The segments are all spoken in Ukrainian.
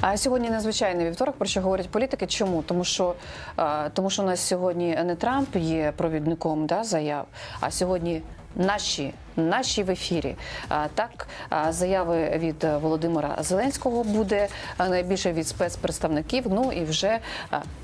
А сьогодні незвичайний вівторок, про що говорять політики. Чому? Тому що, тому що у нас сьогодні не Трамп є провідником да, заяв, а сьогодні наші. Наші в ефірі А, так заяви від Володимира Зеленського буде найбільше від спецпредставників. Ну і вже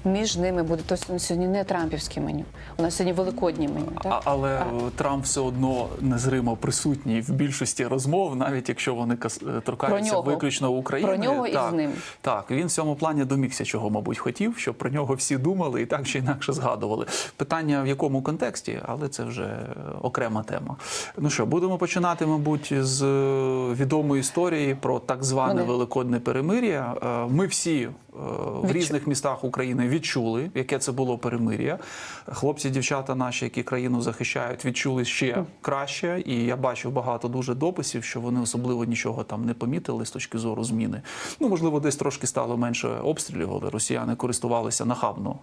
між ними буде тобто сьогодні не трампівське меню. У нас сьогодні великоднє меню. А, Так? але е, Трамп все одно незримо присутній в більшості розмов, навіть якщо вони е, торкаються нього. виключно України. Про нього і з ним. Так, він в цьому плані домігся, чого, мабуть, хотів, щоб про нього всі думали і так чи інакше згадували. Питання в якому контексті, але це вже е, окрема тема. Ну що, будемо починати, мабуть, з е, відомої історії про так зване великодне перемир'я. Е, Ми всі е, в Відчу- різних містах України відчули, яке це було перемир'я. Хлопці, дівчата наші, які країну захищають, відчули ще краще. І я бачив багато дуже дописів, що вони особливо нічого там не помітили з точки зору зміни. Ну можливо, десь трошки стало менше обстрілів, але росіяни користувалися нахабно.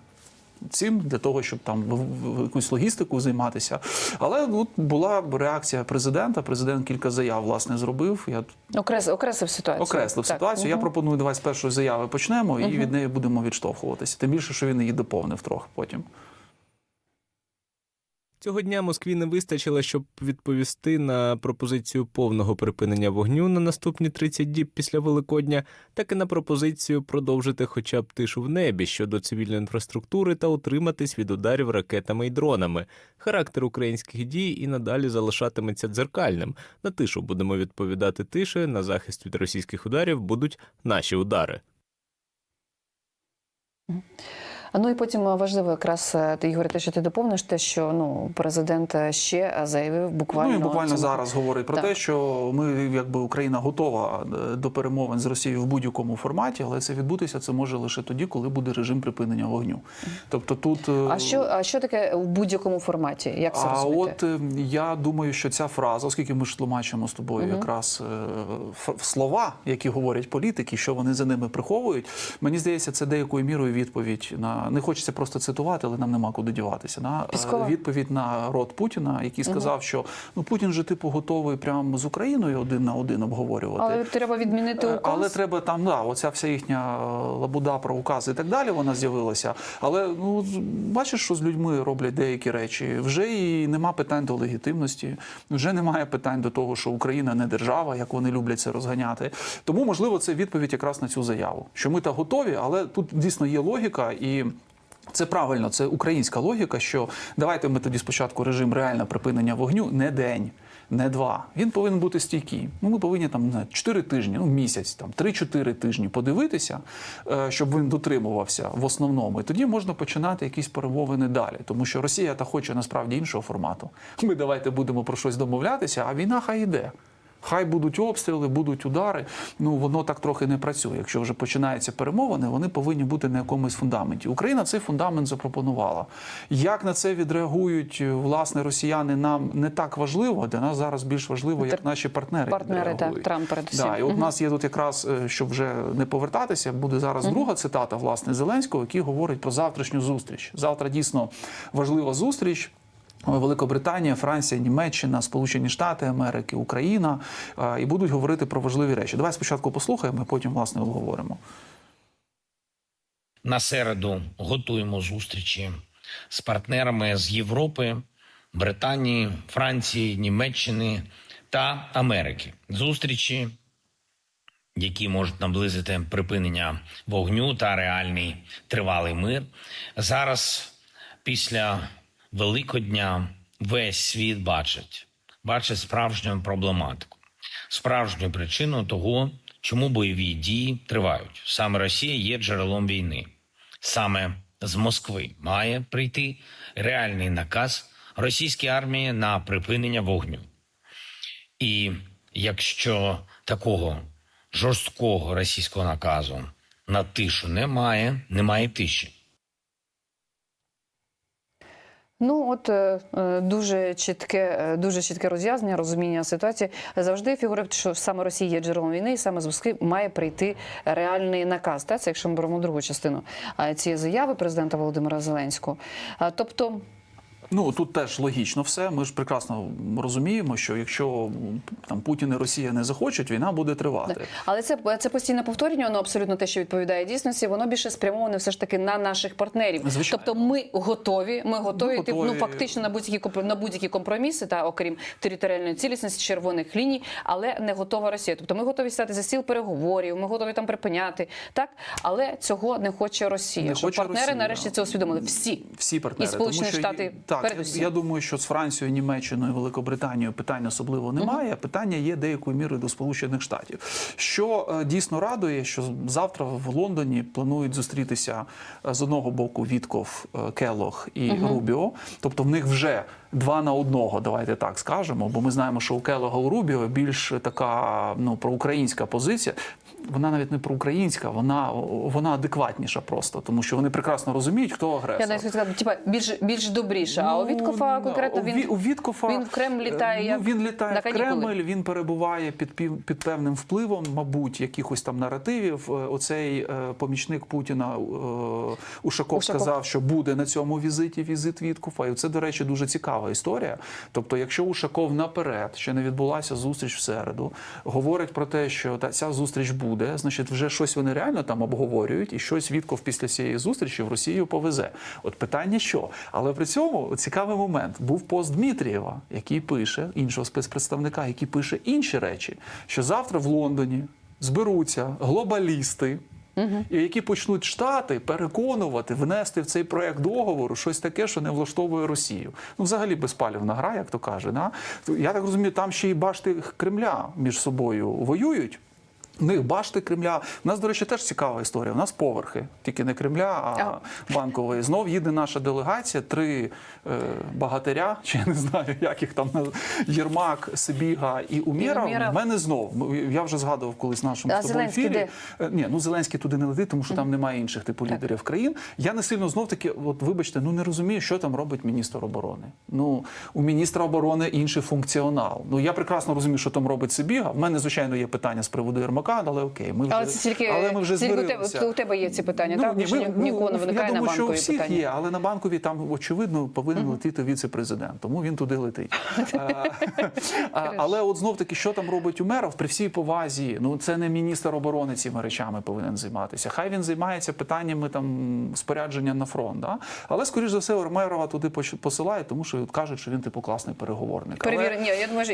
Цим для того, щоб там в якусь логістику займатися, але от була реакція президента. Президент кілька заяв власне зробив. Я Окрес, окреслив ситуацію. окреслив Так. ситуацію. Я пропоную давай з першої заяви почнемо і від неї будемо відштовхуватися. Тим більше, що він її доповнив трохи потім. Цього дня Москві не вистачило, щоб відповісти на пропозицію повного припинення вогню на наступні 30 діб після Великодня, так і на пропозицію продовжити хоча б тишу в небі щодо цивільної інфраструктури та утриматись від ударів ракетами і дронами. Характер українських дій і надалі залишатиметься дзеркальним. На тишу будемо відповідати тишею, на захист від російських ударів будуть наші удари. А Ну і потім важливо якраз е, ти Ігор, те, що ти доповниш, те, що ну президент е, ще заявив буквально ну і буквально цьому- зараз говорить про Так. те, що ми, якби Україна готова е, до перемовин з Росією в будь-якому форматі, але це відбутися це може лише тоді, коли буде режим припинення вогню. Тобто тут е, А що, а що таке у будь-якому форматі? Як це А розуміти? от е, я думаю, що ця фраза, оскільки ми ж тлумачимо з тобою якраз е, ф- слова, які говорять політики, що вони за ними приховують, мені здається, це деякою мірою відповідь на не хочеться просто цитувати, але нам нема куди діватися. На е, Піскова? відповідь на рот Путіна, який сказав, що ну Путін же типу готовий прямо з Україною один на один обговорювати. Але треба відмінити Е, указ. Але треба там, да, оця вся їхня е, лабуда про укази і так далі, вона з'явилася. Але ну бачиш, що з людьми роблять деякі речі. Вже і нема питань до легітимності, вже немає питань до того, що Україна не держава, як вони люблять це розганяти. Тому, можливо, це відповідь якраз на цю заяву, що ми та готові, але тут дійсно є логіка і. Це правильно, це українська логіка, що давайте ми тоді спочатку режим реально припинення вогню не день, не два. Він повинен бути стійкий. Ну, ми повинні там на 4 тижні, ну місяць, там 3-4 тижні подивитися, е, щоб він дотримувався в основному. І тоді можна починати якісь перемовини далі. Тому що Росія та хоче насправді іншого формату. Ми давайте будемо про щось домовлятися, а війна хай йде. Хай будуть обстріли, будуть удари. Ну воно так трохи не працює. Якщо вже починаються перемовини, вони повинні бути на якомусь фундаменті. Україна цей фундамент запропонувала. Як на це відреагують е, власне росіяни? Нам не так важливо. Для нас зараз більш важливо, як наші партнери. партнери, відреагують. Трамп передусім. Да, і от у нас є тут якраз, е, щоб вже не повертатися, буде зараз друга цитата власне Зеленського, який говорить про завтрашню зустріч. Завтра дійсно важлива зустріч. Великобританія, Франція, Німеччина, Сполучені Штати Америки, Україна е, і будуть говорити про важливі речі. Давай спочатку послухаємо, а потім власне обговоримо. На середу готуємо зустрічі з партнерами з Європи, Британії, Франції, Німеччини та Америки. Зустрічі, які можуть наблизити припинення вогню та реальний тривалий мир. Зараз, після Великодня, весь світ бачить, бачить справжню проблематику, справжню причину того, чому бойові дії тривають. Саме Росія є джерелом війни. Саме з Москви має прийти реальний наказ російській армії на припинення вогню. І якщо такого жорсткого російського наказу на тишу немає, немає тиші. Ну от е, е, дуже чітке, е, дуже чітке роз'яснення, розуміння ситуації. Завжди фігурує, що саме Росія є джерелом війни, і саме з Москви має прийти реальний наказ. Та це якщо ми беремо другу частину цієї заяви президента Володимира Зеленського. Тобто. Ну тут теж логічно все. Ми ж прекрасно розуміємо, що якщо там Путін і Росія не захочуть, війна буде тривати. Але це, це постійне повторення, воно абсолютно те, що відповідає дійсності. Воно більше спрямоване все ж таки на наших партнерів. Звичайно. Тобто ми готові, ми готові, Ми готові. ну фактично на будь-які на будь-які компроміси, та окрім територіальної цілісності, червоних ліній, але не готова Росія. Тобто ми готові стати за стіл переговорів, ми готові там припиняти, так але цього не хоче Росія. Не Щоб хоче партнери Росія. нарешті це усвідомили. Всі Всі партнери, І Сполучені Штати так, передусім. Я думаю, що з Францією, Німеччиною, Великобританією питань особливо немає. Питання є деякою мірою до Сполучених Штатів. Що е, дійсно радує, що завтра в Лондоні планують зустрітися е, з одного боку Вітков, е, Келох і Рубіо. Тобто в них вже два на одного, давайте так скажемо. Бо ми знаємо, що у Келога у Рубіо більш така ну проукраїнська позиція. Вона навіть не проукраїнська, вона, вона адекватніша просто, тому що вони прекрасно розуміють, хто агресор. я навіть сказати, типа більш більш добріше. а у Віткофа Ну, конкретно він у Віткофа, він в Кремль літає е, як ну, він літає на в. Кремль, він перебуває під під певним впливом, мабуть, якихось там наративів. Е, Оцей е, помічник Путіна Ушаков Ушаков. сказав, що буде на цьому візиті візит Віткофа. І це, до речі, дуже цікава історія. Тобто, якщо Ушаков наперед ще не відбулася зустріч в середу, говорить про те, що та ця зустріч буде, значить, вже щось вони реально там обговорюють, і щось Вітков після цієї зустрічі в Росію повезе. От питання що? Але при цьому цікавий момент був пост Дмитрієва, який пише іншого спецпредставника, який пише інші речі, що завтра в Лондоні зберуться глобалісти. І які почнуть штати переконувати внести в цей проект договору щось таке, що не влаштовує Росію. Ну, взагалі безпалівна гра, як то каже. Да? Я так розумію, там ще й башти Кремля між собою воюють. У них башти Кремля. У нас, до речі, теж цікава історія. У нас поверхи, тільки не Кремля, а банкової. Знов їде наша делегація, три е, багатиря, чи я не знаю, як їх там Єрмак, Сибіга і. Умєров. В мене знов. Я вже згадував колись в нашому А з тобою ефірі. де? Е, Ні, ну Зеленський туди не летить, тому що там немає інших типу лідерів країн. Я не сильно знов таки, от вибачте, ну не розумію, що там робить міністр оборони. Ну у міністра оборони інший функціонал. Ну я прекрасно розумію, що там робить Сибіга. В мене звичайно є питання з приводу Єрмака, але окей, ми вже Але це тільки, але ми вже тільки у, тебе, у тебе є ці питання, так? ні, ми- ні, ну, виникає я думаю, на що у всіх питання. є, але на банкові там очевидно повинен летіти віце-президент, тому він туди летить. Але от знов таки, що там робить Умеров при всій повазі, ну це не міністр оборони цими речами повинен займатися. Хай він займається питаннями там спорядження на фронт. Да? Але скоріш за все, Умерова туди посилають, тому що кажуть, що він типу класний переговорник. Але- Ні, я думаю, що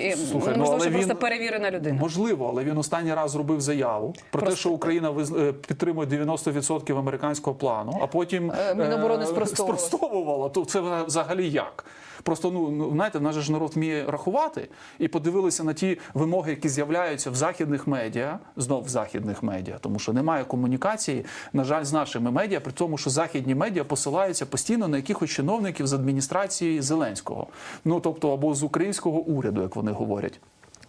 ну, але що просто перевірена людина. Можливо, але він останній раз зробив заяву про те, що Україна е, підтримує 90% американського плану, а потім Е, Міноборони е, спростовувала. спростовувала. То це взагалі як? Просто ну ну, знаєте, же ж народ вміє рахувати і подивилися на ті вимоги, які з'являються в західних медіа, знов в західних медіа, тому що немає комунікації, на жаль, з нашими медіа, при тому, що західні медіа посилаються постійно на якихось чиновників з адміністрації Зеленського, ну тобто або з українського уряду, як вони говорять.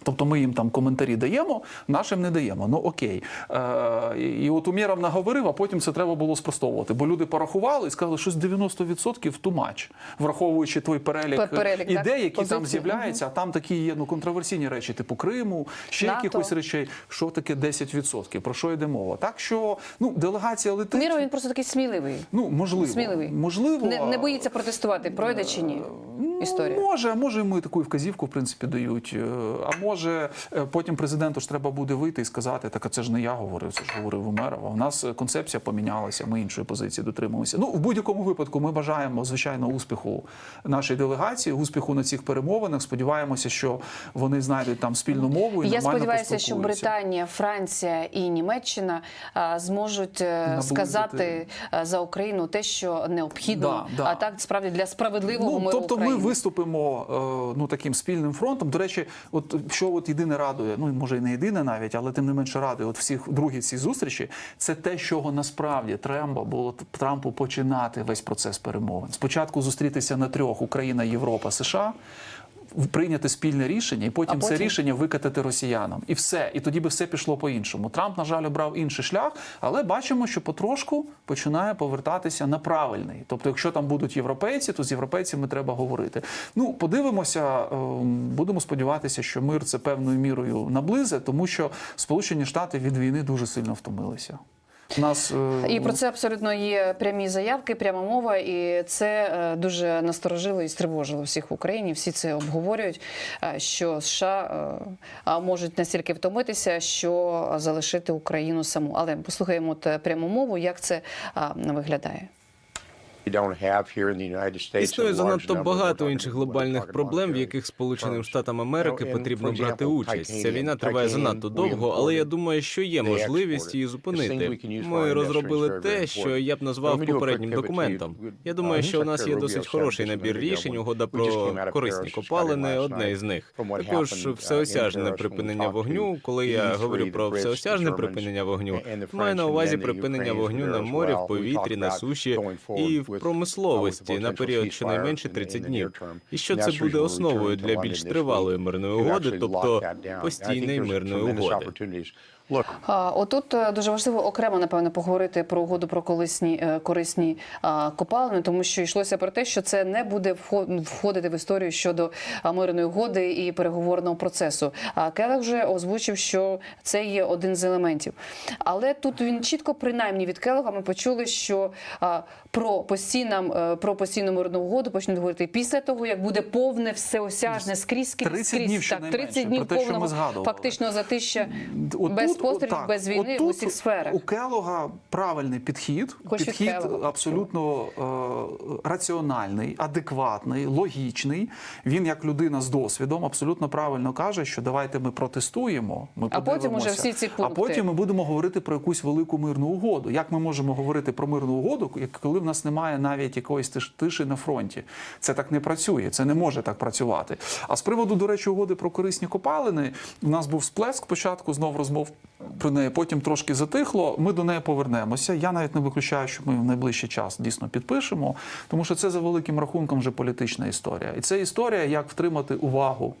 Тобто ми їм там коментарі даємо, нашим не даємо. Ну окей. Е, і от Умєров наговорив, а потім це треба було спростовувати. Бо люди порахували і сказали, що з 90% тумач, враховуючи той перелік, перелік, ідей, так, які позицій. там з'являються, а там такі є ну, контроверсійні речі, типу Криму, ще НАТО. якихось речей. Що таке 10%? Про що йде мова? Так що ну, делегація летить. Міро він просто такий сміливий. Ну, можливо. Сміливий. Можливо. Не, не боїться протестувати, пройде чи ні? Історія. Може, а може йому і таку вказівку, в принципі, дають. Е, А може, е, потім президенту ж треба буде вийти і сказати, так а це ж не я говорив, це ж говорив Умеров. А У нас е, концепція помінялася, ми іншої позиції дотримуємося. Ну, в будь-якому випадку ми бажаємо, звичайно, успіху нашій делегації, успіху на цих перемовинах. Сподіваємося, що вони знайдуть там спільну мову і Я сподіваюся, що. Британія, Франція і Німеччина а, зможуть е, Наблизити. сказати е, за Україну те, що необхідно, Да, да. а так справді для справедливого Ну, миру тобто України. ми виступимо е, ну таким спільним фронтом. До речі, от що от єдине радує, ну може і не єдине навіть, але тим не менше радує. От всіх другі ці зустрічі, це те, чого насправді треба було Трампу починати весь процес перемовин. Спочатку зустрітися на трьох: Україна, Європа, США. Прийняти спільне рішення, і потім, А це рішення викатати росіянам, і все. І тоді би все пішло по-іншому. Трамп, на жаль, обрав інший шлях, але бачимо, що потрошку починає повертатися на правильний. Тобто, якщо там будуть європейці, то з європейцями треба говорити. Ну, подивимося, ем, будемо сподіватися, що мир це певною мірою наблизить, тому що Сполучені Штати від війни дуже сильно втомилися. Нас е, І про це абсолютно є прямі заявки, пряма мова, і це е, дуже насторожило і стривожило всіх в Україні. Всі це обговорюють. е, Що США можуть настільки втомитися, що залишити Україну саму. Але послухаємо пряму мову, як це виглядає. Існує занадто багато інших глобальних проблем, в яких Сполученим Штатам Америки потрібно брати участь. Ця війна триває занадто довго, але я думаю, що є можливість її зупинити. Ми розробили те, що я б назвав попереднім документом. Я думаю, що у нас є досить хороший набір рішень. Угода про корисні копалини одне із них. Також всеосяжне припинення вогню. Коли я говорю про всеосяжне припинення вогню, маю на увазі припинення вогню на морі, в повітрі, на суші і в промисловості на період щонайменше 30 днів. І що це буде основою для більш тривалої мирної угоди, тобто постійної мирної угоди. А, Отут е, дуже важливо окремо напевно поговорити про угоду про колисні е, корисні копалини, тому що йшлося про те, що це не буде вхо- входити в історію щодо мирної угоди і переговорного процесу. А Келех вже озвучив, що це є один з елементів. Але тут він чітко, принаймні від Келега, ми почули, що про постійнам е, про постійну мирну угоду почнуть говорити після того, як буде повне всеосяжне скрізь скрізь 30 скрізь. днів так, 30 днів повного фактично затища без пострілів, так, без війни в усіх сферах. У Келога правильний підхід. Хоч підхід абсолютно е, раціональний, адекватний, логічний. Він, як людина з досвідом, абсолютно правильно каже, що давайте ми протестуємо. Ми А потім уже всі ці А потім ми будемо говорити про якусь велику мирну угоду. Як ми можемо говорити про мирну угоду, коли в нас немає навіть якоїсь тиш- тиші на фронті? Це так не працює, це не може так працювати. А з приводу, до речі, угоди про корисні копалини, у нас був сплеск спочатку, знов розмов про неї, потім трошки затихло. Ми до неї повернемося. Я навіть не виключаю, що ми в найближчий час дійсно підпишемо, тому що це за великим рахунком вже політична історія. І це історія, як втримати увагу.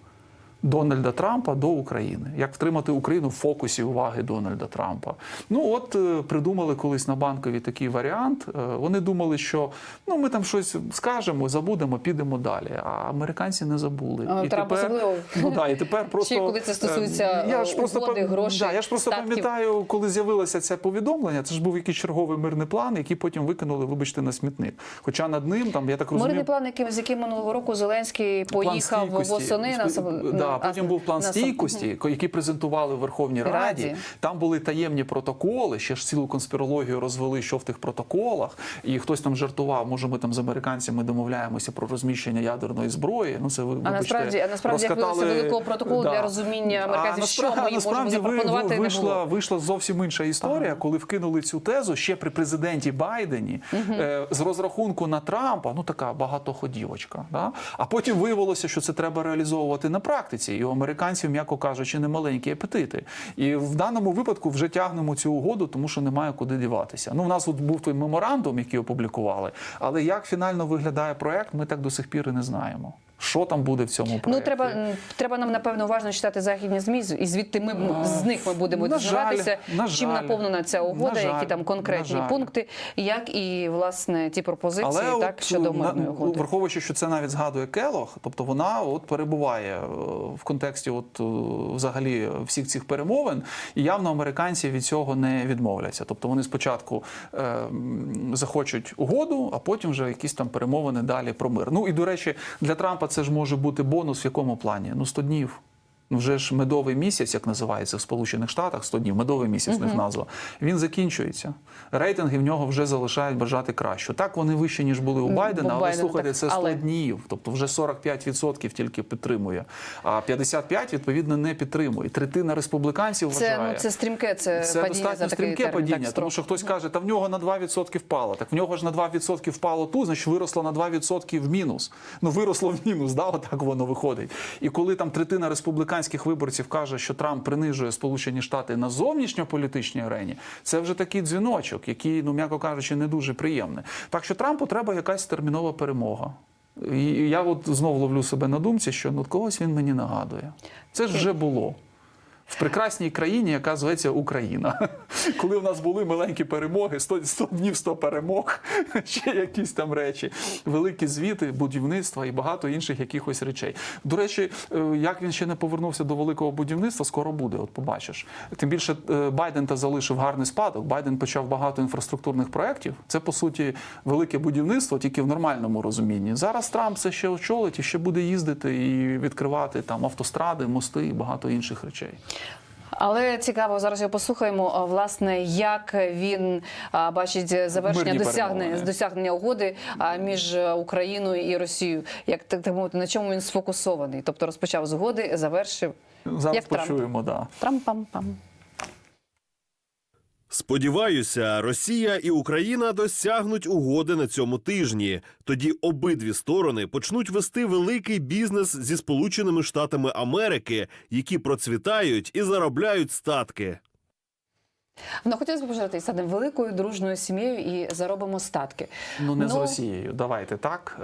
Дональда Трампа до України, як втримати Україну в фокусі уваги Дональда Трампа. Ну от е, придумали колись на банкові такий варіант. Е, Вони думали, що ну ми там щось скажемо, забудемо, підемо далі. А американці не забули. А Трамп особливо. ну да, і тепер просто коли це стосується, е, я е, ж просто угоди, грошей, да, я ж просто пам'ятаю, коли з'явилося це повідомлення. Це ж був якийсь черговий мирний план, який потім викинули, вибачте, на смітник. Хоча над ним там я так розумію. Мирний план, яким з яким минулого року Зеленський поїхав восени на сам- да, на- потім був план на стійкості, який презентували в Верховній Раді. Раді. Там були таємні протоколи. Ще ж цілу конспірологію розвели, що в тих протоколах. І хтось там жартував, може, ми там з американцями домовляємося про розміщення ядерної зброї. Ну це ви А насправді, а насправді розкатали- виявилося, великого протоколу для розуміння американців, А що ми їм можемо ви- запропонувати, ви- не вийшла, було. вийшла зовсім інша історія, коли вкинули цю тезу ще при президенті Байдені е, з розрахунку на Трампа. Ну така багатоходівочка. Да? А потім виявилося, що це треба реалізовувати на практиці. І у американців, м'яко кажучи, не маленькі апетити. І в даному випадку вже тягнемо цю угоду, тому що немає куди діватися. Ну, в нас от був той меморандум, який опублікували. Але як фінально виглядає проект, ми так до сих пір і не знаємо. Що там буде в цьому проекті? Ну треба треба нам напевно уважно читати західні змі, і звідти ми м, з них ми будемо на дізнаватися, на чим жаль, наповнена ця угода, на жаль, які там конкретні пункти, як і власне ті пропозиції, Але так от, щодо на- мирної угоди. враховуючи, що це навіть згадує Келох, тобто вона от перебуває е, в контексті от е, взагалі всіх цих перемовин, і явно американці від цього не відмовляться. Тобто вони спочатку е, захочуть угоду, а потім вже якісь там перемовини далі про мир. Ну і до речі, для Трампа це ж може бути бонус в якому плані? Ну 100 днів. Ну, вже ж медовий місяць, як називається в Сполучених Штатах, 100 днів, медовий місяць в них назва. Він закінчується. Рейтинги в нього вже залишають бажати кращого. Так вони вищі, ніж були у Байдена, у але Байдена, слухайте, так, це 100 але- днів. Тобто вже 45% тільки підтримує, а 55% відповідно не підтримує. Третина республіканців Це вважає. ну це стрімке, це, Це падіння достатньо за стрімке термін, падіння, так, тому що хтось каже, та в нього на 2% впало. Так в нього ж на 2% впало тут, значить виросло на 2% в мінус. Ну виросло в мінус, да, отак воно виходить. І коли там третина республіканських виборців каже, що Трамп принижує Сполучені Штати на зовнішньополітичній арені, це вже такий дзвіночок, який, ну м'яко кажучи, не дуже приємний. Так що Трампу треба якась термінова перемога. І я от знову ловлю себе на думці, що ну когось він мені нагадує. Це ж вже було. В прекрасній країні, яка зветься Україна. Коли в нас були маленькі перемоги, 100, 100 днів 100 перемог, ще якісь там речі, великі звіти, будівництва і багато інших якихось речей. До речі, е, як він ще не повернувся до великого будівництва, скоро буде. От побачиш. Тим більше е, Байден та залишив гарний спадок. Байден почав багато інфраструктурних проєктів. Це по суті велике будівництво, тільки в нормальному розумінні. Зараз Трамп це ще очолить і ще буде їздити і відкривати там автостради, мости і багато інших речей. Але цікаво, зараз його послухаємо. Власне, як він бачить завершення досягнення, досягнення угоди між е, Україною і Росією. Як так так мовити, на чому він сфокусований? Тобто розпочав з угоди, завершив Зараз Як Трамп. почуємо, да. трам-пам-пам. Сподіваюся, Росія і Україна досягнуть угоди на цьому тижні. Тоді обидві сторони почнуть вести великий бізнес зі Сполученими Штатами Америки, які процвітають і заробляють статки. Ну, хотілося б пожити станемо великою дружною сім'єю і заробимо статки. Ну не з Росією. Давайте так.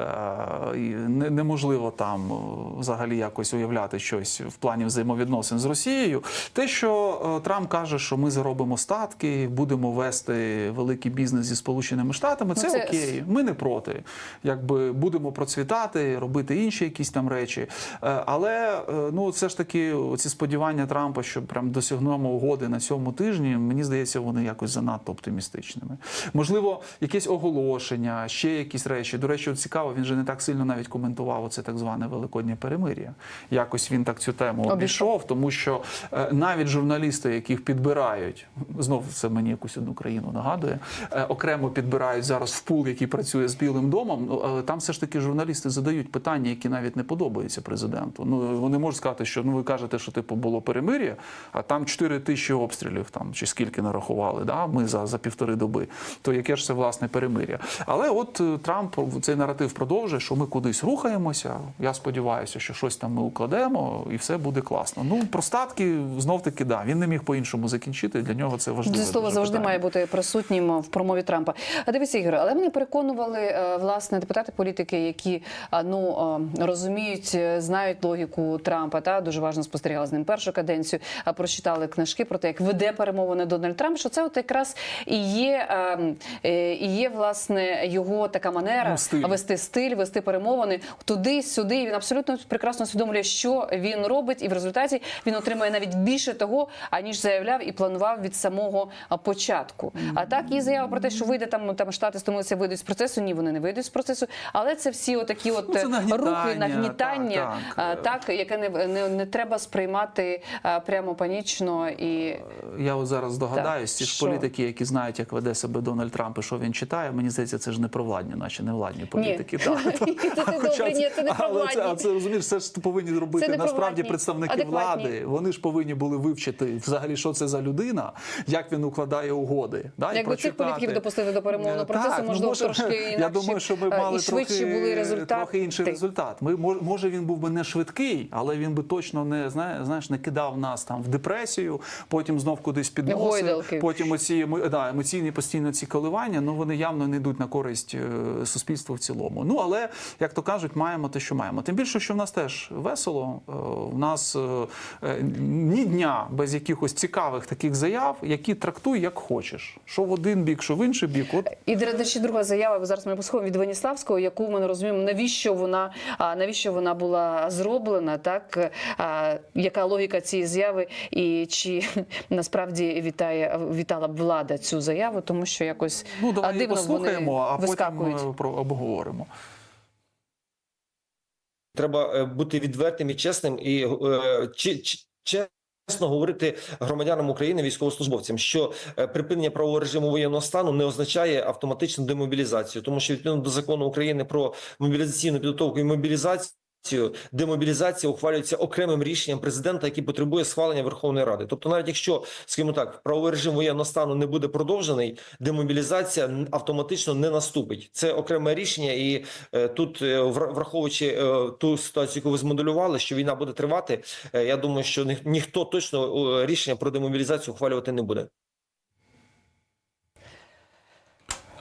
Е, не- Неможливо там е, взагалі якось уявляти щось в плані взаємовідносин з Росією. Те, що е, Трамп каже, що ми заробимо статки, будемо вести великий бізнес зі Сполученими Штатами, це, Ну, це- окей. Ми не проти. Якби будемо процвітати, робити інші якісь там речі. Е, Але е, ну все ж таки, ці сподівання Трампа, що прям досягнемо угоди на цьому тижні, мені здається, вони якось занадто оптимістичними. Можливо, якесь оголошення, ще якісь речі. До речі, от цікаво, він же не так сильно навіть коментував оце так зване великоднє перемир'я. Якось він так цю тему Обійшов. обійшов, тому що е, навіть журналісти, яких підбирають, знов це мені якусь одну країну нагадує, е, окремо підбирають зараз в пул, який працює з Білим домом. Ну, але там все ж таки журналісти задають питання, які навіть не подобаються президенту. Ну вони можуть сказати, що ну ви кажете, що типу було перемир'я, а там 4 тисячі обстрілів, там чи скільки нарахували. Да? Ми за, за півтори доби. То яке ж це власне перемир'я? Але от е, Трамп цей наратив продовжує, що ми кудись рухаємося. Я сподіваюся, що щось там ми укладемо, і все буде класно. Ну про статки знов таки да. Він не міг по-іншому закінчити. Для нього це важливо. Це слово завжди має бути присутнім в промові Трампа. А дивіться, Ігор, але мене переконували е, власне депутати політики, які ну е, розуміють, е, знають логіку Трампа. Та дуже важно спостерігали з ним першу каденцію, а прочитали книжки про те, як веде перемовини Дональд Трамп. Що це от якраз і є, е, е, і є власне його така манера Ну, стиль. вести стиль, вести перемовини туди, сюди. І Він абсолютно прекрасно усвідомлює, що він робить, і в результаті він отримує навіть більше того, аніж заявляв і планував від самого початку. А так і заява про те, що вийде там, там штати стомилися, вийдуть з процесу. Ні, вони не вийдуть з процесу. Але це всі отакі от Ну, е, нагнітання, рухи, нагнітання, так, так. так яке не, не, не треба сприймати прямо панічно і Я зараз здогадаюсь, ці ж політики, які знають, як веде себе Дональд Трамп і що він читає, мені здається, це ж не провладні, наче не владні політики. Це це не Але це, а це розумієш, це ж повинні робити насправді представники влади. Вони ж повинні були вивчити взагалі, що це за людина, як він укладає угоди. Да, Якби цих політиків допустили до перемовного Е, процесу, ну, можливо, трошки Я думаю, що ми мали трохи, інший результат. Ми може він був би не швидкий, але він би точно не знає, знаєш, не кидав нас там в депресію, потім знов кудись підносив. Гойдалки. Потім оці да, емоційні постійно ці коливання. Ну вони явно не йдуть на користь е, суспільству в цілому. Ну але як то кажуть, маємо те, що маємо. Тим більше, що в нас теж весело. Е, В нас е, е, ні дня без якихось цікавих таких заяв, які трактуй як хочеш. Що в один бік, що в інший бік. От І до речі, друга заява. Зараз ми послухаємо від Веніславського, яку ми не розуміємо, навіщо вона навіщо вона була зроблена, так яка логіка цієї заяви, і чи насправді вітає вітала б влада цю заяву, тому що якось ну давай дивно послухаємо, вони а вискакують. е, про обговоримо. Треба е, бути відвертим і чесним і е, чи, чи- чесно говорити громадянам України, військовослужбовцям, що припинення правового режиму воєнного стану не означає автоматичну демобілізацію, тому що відповідно до закону України про мобілізаційну підготовку і мобілізацію. Демобілізація ухвалюється окремим рішенням президента, який потребує схвалення Верховної Ради. Тобто, навіть якщо, скажімо так, правовий режим воєнного стану не буде продовжений, демобілізація автоматично не наступить. Це окреме рішення, і е, тут, е, враховуючи е, ту ситуацію, яку ви змоделювали, що війна буде тривати, е, я думаю, що ніх- ніхто точно рішення про демобілізацію ухвалювати не буде. Е,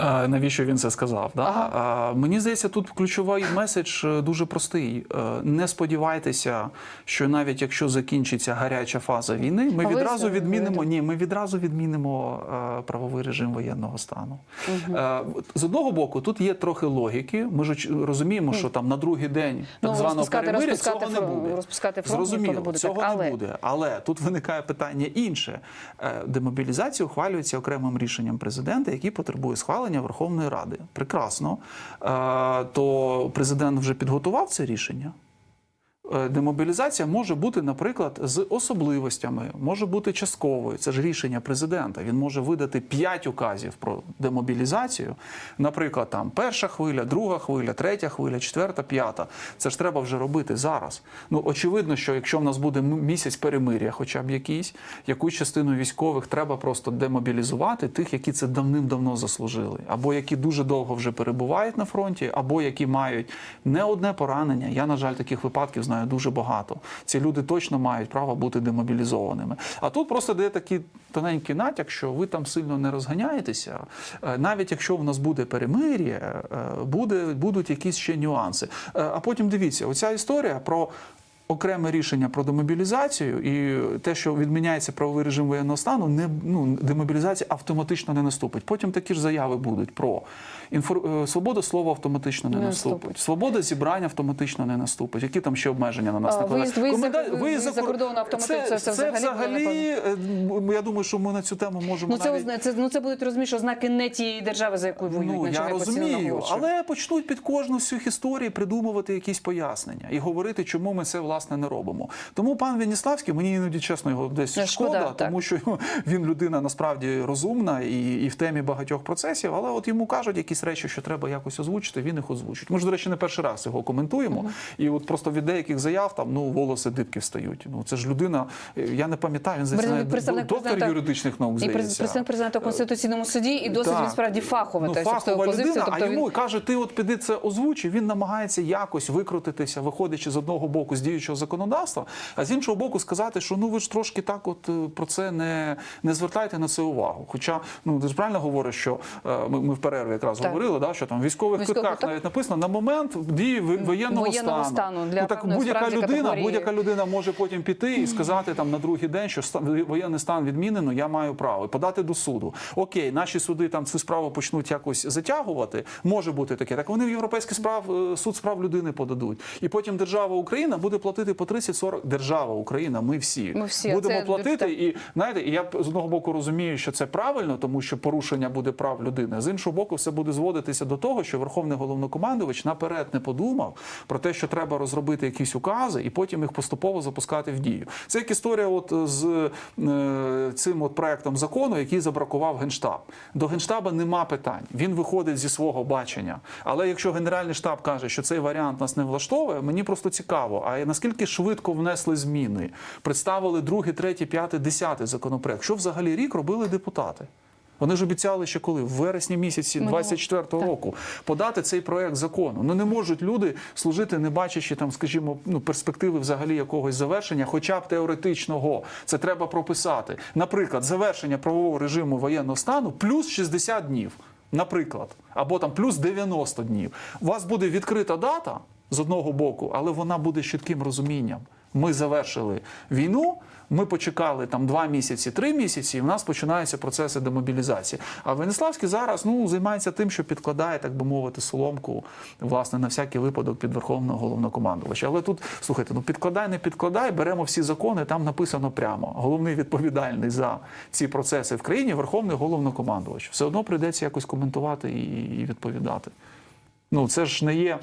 Навіщо він це сказав? Да? Ага. Е, Мені здається, тут ключовий меседж е, дуже простий. Е, Не сподівайтеся, що навіть якщо закінчиться гаряча фаза війни, ми А відразу відмінимо. Ні, ми відразу відмінимо е, правовий режим воєнного стану. Е, З одного боку, тут є трохи логіки. Ми ж розуміємо, що там на другий день так Ну, званого перемир'я цього не буде. розпускати фронт Зрозуміло, не буде, цього так, не буде. Але тут виникає питання інше. Е, Демобілізація ухвалюється окремим рішенням президента, який потребує схвалення Верховної Ради. Прекрасно. Е, То президент вже підготував це рішення. Е, Демобілізація може бути, наприклад, з особливостями, може бути частковою. Це ж рішення президента. Він може видати п'ять указів про демобілізацію. Наприклад, там перша хвиля, друга хвиля, третя хвиля, четверта, п'ята. Це ж треба вже робити зараз. Ну очевидно, що якщо в нас буде місяць перемир'я, хоча б якийсь, якусь частину військових треба просто демобілізувати, тих, які це давним-давно заслужили, або які дуже довго вже перебувають на фронті, або які мають не одне поранення. Я, на жаль, таких випадків знаю дуже багато. Ці люди точно мають право бути демобілізованими. А тут просто дає такий тоненький натяк, що ви там сильно не розганяєтеся. Е, Навіть якщо в нас буде перемир'я, е, буде, будуть якісь ще нюанси. Е, А потім дивіться, оця історія про. Окреме рішення про демобілізацію і те, що відміняється правовий режим воєнного стану, не ну демобілізація автоматично не наступить. Потім такі ж заяви будуть про інфор... е, свобода слова автоматично не, Не наступить. наступить. свобода зібрання автоматично не наступить. Які там ще обмеження на нас А, накладають? виїзд- виїзд виїзд за кор- кордон автоматично, це- це це взагалі, взагалі. е, Я думаю, що ми на цю тему можемо Ну це, навіть... озна- це, ну, це будуть розумієш, ознаки не тієї держави, за яку воюють. Ну, я розумію, але почнуть під кожну всю історію придумувати якісь пояснення і говорити, чому ми це власне не робимо. Тому пан Веніславський, мені іноді чесно його десь шкода, шкода, тому що він людина насправді розумна і, і в темі багатьох процесів. Але от йому кажуть якісь речі, що треба якось озвучити, він їх озвучить. Ми ж, до речі, не перший раз його коментуємо. І от просто від деяких заяв там ну волоси дибки встають. Ну це ж людина. е, Я не пам'ятаю, він здається, Представник доктор президента- юридичних наук І здається. през- представник президента Конституційному суді, і досить Так. він справді фахова. Ну, тобто, фахова позицію, людина, тобто а він... йому каже, ти от піди це озвучив, він намагається якось викрутитися, виходячи з одного боку з діючого законодавства, а з іншого боку сказати, що ну ви ж трошки так от е, про це не, не звертайте на це увагу. Хоча, ну ти ж правильно говориш, що е, ми, ми в перерві якраз Так. говорили, да, що там військових Військових квитках навіть написано на момент дії воєнного, Воєнного стану для ну, так будь-яка людина, будь-яка людина може потім піти і сказати там на другий день, що ста- воєнний стан відмінено, я маю право і подати до суду. Окей, наші суди там цю справу почнуть якось затягувати. Може бути таке. Так вони в європейський справ е, суд з прав людини подадуть. І потім держава Україна буде платити по 30-40. Держава Україна, ми всі, Ми всі, будемо це платити. так. І знаєте, і я з одного боку розумію, що це правильно, тому що порушення буде прав людини. З іншого боку, все буде зводитися до того, що Верховний головнокомандувач наперед не подумав про те, що треба розробити якісь укази і потім їх поступово запускати в дію. Це як історія, от з е, цим от проектом закону, який забракував генштаб. До генштаба нема питань. Він виходить зі свого бачення. Але якщо генеральний штаб каже, що цей варіант нас не влаштовує, мені просто цікаво. А наскільки швидко внесли зміни, представили другий, третій, п'ятий, десятий законопроект. Що взагалі рік робили депутати? Вони ж обіцяли ще коли в вересні місяці 24-го року подати цей проект закону. Ну не можуть люди служити, не бачачи там, скажімо, ну перспективи взагалі якогось завершення, хоча б теоретичного. Це треба прописати. Наприклад, завершення правового режиму воєнного стану плюс 60 днів. Наприклад, або там плюс 90 днів. У вас буде відкрита дата з одного боку, але вона буде з чітким розумінням. Ми завершили війну. Ми почекали там два місяці, три місяці, і в нас починаються процеси демобілізації. А Венеславський зараз ну займається тим, що підкладає, так би мовити, соломку власне на всякий випадок під верховного головнокомандувача. Але тут слухайте, ну підкладай, не підкладай, беремо всі закони. Там написано прямо. Головний відповідальний за ці процеси в країні верховний головнокомандувач. Все одно прийдеться якось коментувати і, відповідати. Ну це ж не є.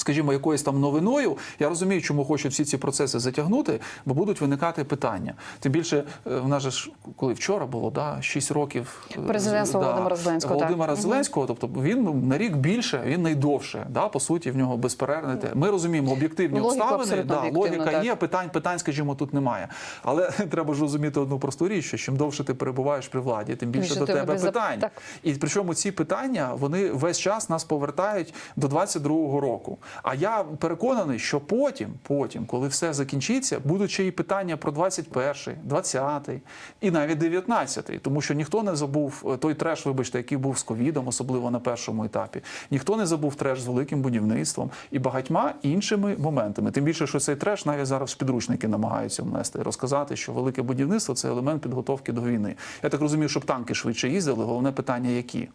Скажімо, якоюсь там новиною, я розумію, чому хочуть всі ці процеси затягнути, бо будуть виникати питання. Тим більше, е, в нас же ж коли вчора було, да, 6 років е, Президентства да, Володимира Зеленського, так. Зеленського, тобто він на рік більше, він найдовше. Да, по суті, в нього безперервне. Ми розуміємо об'єктивні Логіка обставини. Да, логіка так. є, питань, питань, скажімо, тут немає. Але треба ж розуміти одну просту річ, що чим довше ти перебуваєш при владі, тим більше Більше до тебе питань. так. І причому ці питання вони весь час нас повертають до 22-го року. А я переконаний, що потім, потім, коли все закінчиться, будуть ще і питання про 21-й, 20-й і навіть 19-й, тому що ніхто не забув е, той треш, вибачте, який був з ковідом, особливо на першому етапі. Ніхто не забув треш з великим будівництвом і багатьма іншими моментами. Тим більше, що цей треш навіть зараз підручники намагаються внести і розказати, що велике будівництво це елемент підготовки до війни. Я так розумію, щоб танки швидше їздили. Головне питання, які.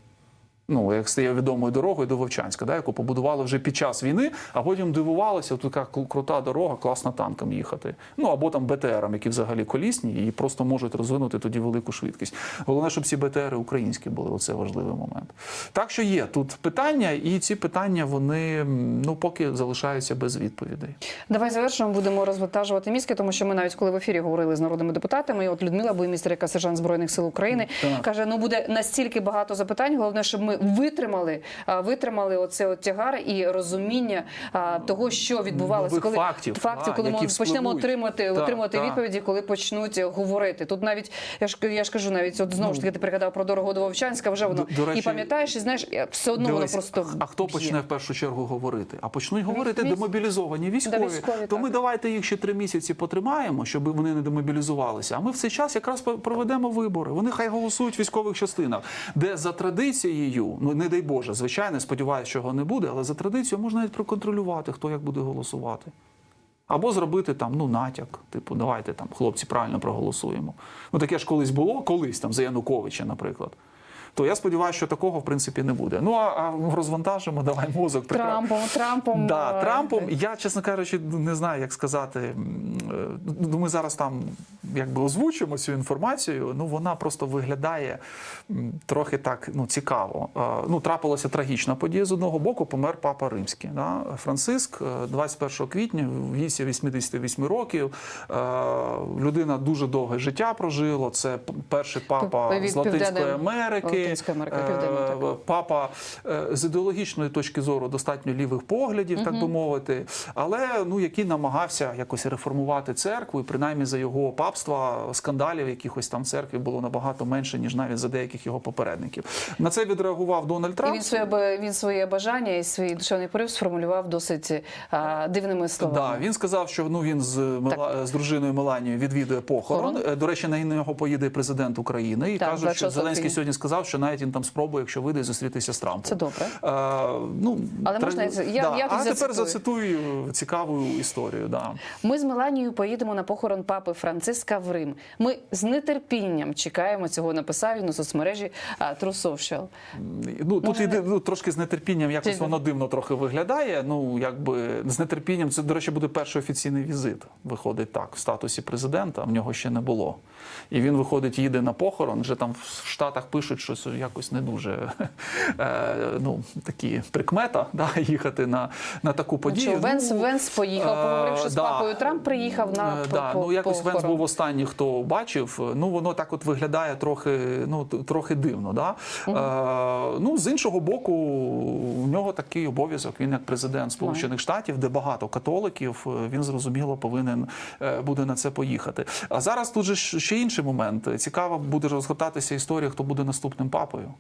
Ну, як стає відомою дорогою до Вовчанська, да, яку побудували вже під час війни, а потім дивувалися, тут така крута дорога, класно танком їхати. Ну або там БТРам, які взагалі колісні і просто можуть розвинути тоді велику швидкість. Головне, щоб ці БТРи українські були. Оце важливий момент. Так що є тут питання, і ці питання вони ну поки залишаються без відповідей. Давай завершимо, будемо розвантажувати мізки, тому що ми навіть коли в ефірі говорили з народними депутатами, і от Людмила Буймістер, яка сержант збройних сил України, Так. каже: ну буде настільки багато запитань. Головне, щоб ми витримали, витримали оце от тягар і розуміння того, що відбувалося, коли фактів, фактів, коли ми почнемо отримати, Так, отримати так. відповіді, коли почнуть говорити. Тут навіть я ж я ж кажу, навіть от знову ж таки ти пригадав про дорогу до Вовчанська. Вже воно До- до речі, і пам'ятаєш, і знаєш, все одно воно просто а хто почне в першу чергу говорити? А почнуть говорити військ- демобілізовані військові. Да, військові, То так. ми давайте їх ще три місяці потримаємо, щоб вони не демобілізувалися. А ми в цей час якраз проведемо вибори. Вони хай голосують в військових частинах, де за традицією, ну не дай Боже, звичайно, сподіваюся, що його не буде, але за традицією можна навіть проконтролювати, хто як буде голосувати. Або зробити там ну натяк, типу, давайте там хлопці правильно проголосуємо. Ну таке ж колись було, колись там за Януковича, наприклад. То я сподіваюся, що такого в принципі не буде. Ну а, розвантажимо, давай мозок Трампом, Трампом. Да, е, Трампом. Я, чесно кажучи, не знаю, як сказати. Е, Ну, ми зараз там якби озвучимо цю інформацію. Ну, вона просто виглядає трохи так ну, цікаво. Е, Ну, трапилася трагічна подія. З одного боку, помер папа римський. Да? Франциск е, 21 квітня, в віці 88 років. Е, Людина дуже довге життя прожила. Це перший папа Від з Латинської Америки. Латинської Америки, Південної, так. Е, папа е, з ідеологічної точки зору достатньо лівих поглядів, так би мовити, але ну який намагався якось реформувати церкву, і принаймні за його папства скандалів якихось там церкві було набагато менше ніж навіть за деяких його попередників. На це відреагував Дональд І він своє він своє бажання і свій душевний порив сформулював досить а, дивними словами. Да, він сказав, що ну він з Мела... з дружиною Меланією відвідує похорон. Е, До речі, на нього поїде президент України і Так, каже, що Зеленський сьогодні сказав, що навіть він там спробує, якщо вийде, зустрітися з Трампом. Це добре. Е, ну, Але можна я- я- я тут а тепер зацитую. зацитую цікаву історію. Да. Ми з Меланією поїдемо на похорон папи Франциска в Рим. Ми з нетерпінням чекаємо цього. Написав він у соцмережі а, Social. Ну, тут іде, ну, трошки з нетерпінням якось Тільки. воно дивно трохи виглядає. Ну, якби з нетерпінням, це, до речі, буде перший офіційний візит. Виходить так, в статусі президента, в нього ще не було. І він виходить, їде на похорон. Вже там в Штатах пишуть, що якось не дуже е, ну, такі прикмета, да, їхати на, на таку подію. Що Венс, Ну, Венс поїхав, поговоривши з да. папою. Трамп приїхав на Е, да, по- ну якось Венс був останній, хто бачив. Ну воно так от виглядає трохи, ну трохи дивно. Да? Е, ну з іншого боку, у нього такий обов'язок. Він як президент Сполучених Штатів, де багато католиків. е, Він зрозуміло повинен е, буде на це поїхати. А зараз тут же ще інший момент. Цікаво буде розгортатися історія, хто буде наступним папою.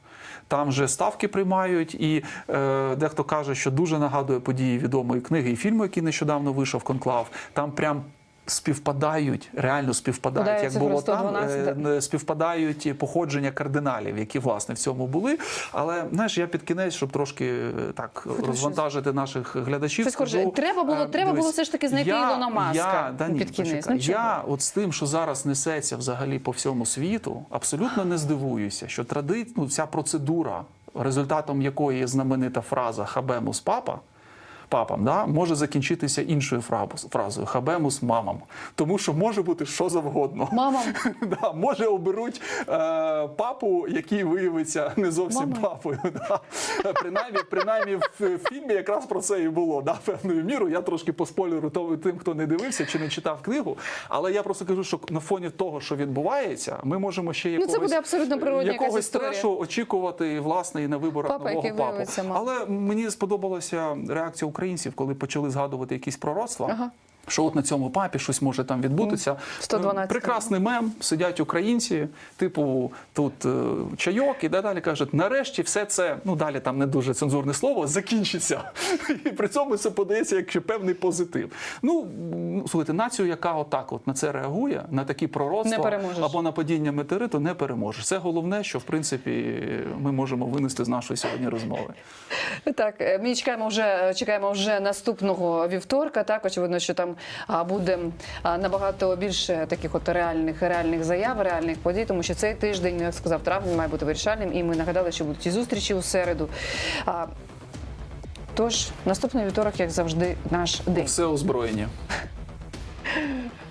Там же ставки приймають, і е, дехто каже, що дуже нагадує події відомої книги і фільму, який нещодавно вийшов конклав. Там прям. Співпадають, реально співпадають, як було там, 112, е, співпадають походження кардиналів, які власне в цьому були. Але знаєш, я під кінець, щоб трошки е, так розвантажити наших глядачів. Скажу, треба було- е, треба було все ж таки знайти я- Ілона Маска Я, да, ні, під кінець. Ну, я от з тим, що зараз несеться взагалі по всьому світу, абсолютно не здивуюся, що тради... ну, ця процедура, результатом якої є знаменита фраза Хабемус папа. Папам да, може закінчитися іншою фразою- Хабемус мамам. Тому що може бути що завгодно. Мамам. Да, може оберуть е, папу, який виявиться не зовсім Мамою. папою. Да. Принаймні, принаймні в фільмі якраз про це і було. Да, певною мірою. Я трошки поспойлеру тим, хто не дивився чи не читав книгу. Але я просто кажу, що на фоні того, що відбувається, ми можемо ще Ну, це буде абсолютно якогось трешу очікувати власне і на виборах Папа, нового папу. Але мені сподобалася реакція українців, коли почали згадувати якісь пророцтва. Ага. Що от на цьому папі щось може там відбутися. 112. Прекрасний мем, сидять українці, типу, тут е, чайок, і далі кажуть, нарешті все це, ну далі там не дуже цензурне слово, закінчиться. І при цьому це подається як певний позитив. Ну, слухайте, націю, яка отак от на це реагує, на такі пророцтва або на падіння метеориту, не переможеш. Це головне, що в принципі ми можемо винести з нашої сьогодні розмови. Так, е, ми чекаємо вже чекаємо вже наступного вівторка. Так, очевидно, що там а, буде набагато більше таких от реальних реальних заяв, реальних подій, тому що цей тиждень, як сказав Трамп, має бути вирішальним. І ми нагадали, що будуть і зустрічі у середу. Тож наступний вівторок, як завжди, наш день. Все озброєння.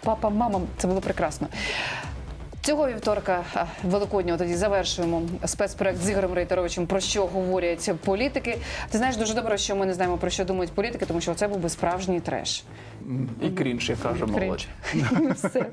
Папа, мама, це було прекрасно. Цього вівторка а, великоднього тоді завершуємо спецпроект з Ігорем Рейтеровичем. Про що говорять політики? Ти знаєш дуже добре, що ми не знаємо про що думають політики, тому що це був би справжній треш. І крінж, як каже молодь. Все.